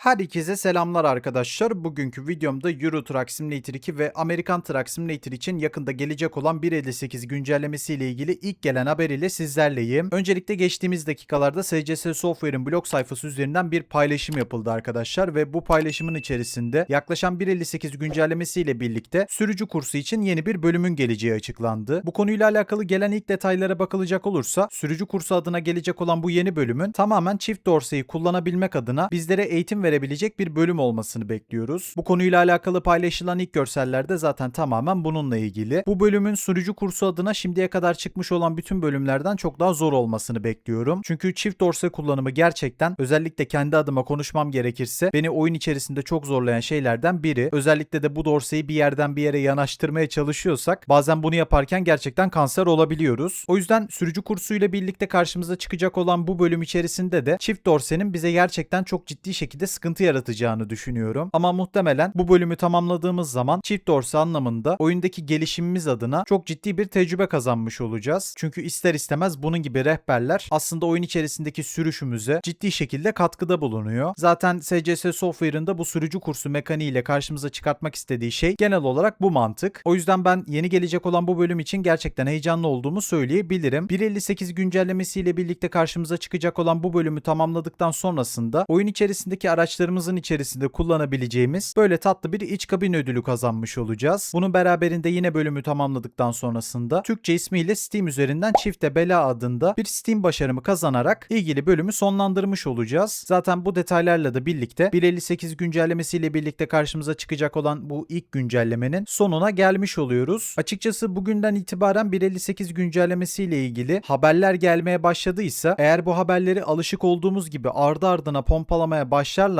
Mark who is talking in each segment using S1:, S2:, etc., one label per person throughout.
S1: Herkese selamlar arkadaşlar. Bugünkü videomda Euro Truck Simulator 2 ve Amerikan Truck Simulator için yakında gelecek olan 1.58 güncellemesi ile ilgili ilk gelen haber ile sizlerleyim. Öncelikle geçtiğimiz dakikalarda SCS Software'in blog sayfası üzerinden bir paylaşım yapıldı arkadaşlar ve bu paylaşımın içerisinde yaklaşan 1.58 güncellemesi ile birlikte sürücü kursu için yeni bir bölümün geleceği açıklandı. Bu konuyla alakalı gelen ilk detaylara bakılacak olursa sürücü kursu adına gelecek olan bu yeni bölümün tamamen çift dorseyi kullanabilmek adına bizlere eğitim verebilecek bir bölüm olmasını bekliyoruz. Bu konuyla alakalı paylaşılan ilk görsellerde zaten tamamen bununla ilgili. Bu bölümün sürücü kursu adına şimdiye kadar çıkmış olan bütün bölümlerden çok daha zor olmasını bekliyorum. Çünkü çift dorse kullanımı gerçekten özellikle kendi adıma konuşmam gerekirse beni oyun içerisinde çok zorlayan şeylerden biri. Özellikle de bu dorseyi bir yerden bir yere yanaştırmaya çalışıyorsak bazen bunu yaparken gerçekten kanser olabiliyoruz. O yüzden sürücü kursuyla birlikte karşımıza çıkacak olan bu bölüm içerisinde de çift dorsenin bize gerçekten çok ciddi şekilde sıkıntı yaratacağını düşünüyorum. Ama muhtemelen bu bölümü tamamladığımız zaman çift dorse anlamında oyundaki gelişimimiz adına çok ciddi bir tecrübe kazanmış olacağız. Çünkü ister istemez bunun gibi rehberler aslında oyun içerisindeki sürüşümüze ciddi şekilde katkıda bulunuyor. Zaten SCS Software'ın bu sürücü kursu mekaniğiyle karşımıza çıkartmak istediği şey genel olarak bu mantık. O yüzden ben yeni gelecek olan bu bölüm için gerçekten heyecanlı olduğumu söyleyebilirim. 1.58 güncellemesiyle birlikte karşımıza çıkacak olan bu bölümü tamamladıktan sonrasında oyun içerisindeki araçlarımızın içerisinde kullanabileceğimiz böyle tatlı bir iç kabin ödülü kazanmış olacağız. Bunun beraberinde yine bölümü tamamladıktan sonrasında Türkçe ismiyle Steam üzerinden Çifte Bela adında bir Steam başarımı kazanarak ilgili bölümü sonlandırmış olacağız. Zaten bu detaylarla da birlikte 1.58 güncellemesiyle birlikte karşımıza çıkacak olan bu ilk güncellemenin sonuna gelmiş oluyoruz. Açıkçası bugünden itibaren 1.58 güncellemesiyle ilgili haberler gelmeye başladıysa eğer bu haberleri alışık olduğumuz gibi ardı ardına pompalamaya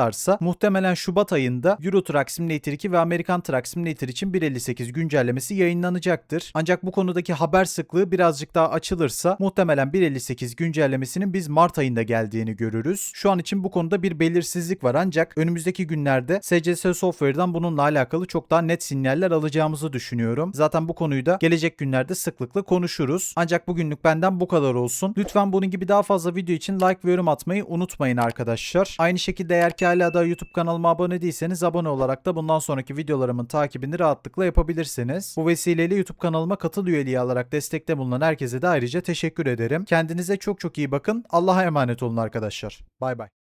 S1: başlarlarsa muhtemelen Şubat ayında Euro Truck Simulator 2 ve Amerikan Truck Simulator için 1.58 güncellemesi yayınlanacaktır. Ancak bu konudaki haber sıklığı birazcık daha açılırsa muhtemelen 1.58 güncellemesinin biz Mart ayında geldiğini görürüz. Şu an için bu konuda bir belirsizlik var ancak önümüzdeki günlerde SCS Software'dan bununla alakalı çok daha net sinyaller alacağımızı düşünüyorum. Zaten bu konuyu da gelecek günlerde sıklıkla konuşuruz. Ancak bugünlük benden bu kadar olsun. Lütfen bunun gibi daha fazla video için like ve yorum atmayı unutmayın arkadaşlar. Aynı şekilde eğer ki hala da YouTube kanalıma abone değilseniz abone olarak da bundan sonraki videolarımın takibini rahatlıkla yapabilirsiniz. Bu vesileyle YouTube kanalıma katıl üyeliği alarak destekte bulunan herkese de ayrıca teşekkür ederim. Kendinize çok çok iyi bakın. Allah'a emanet olun arkadaşlar. Bay bay.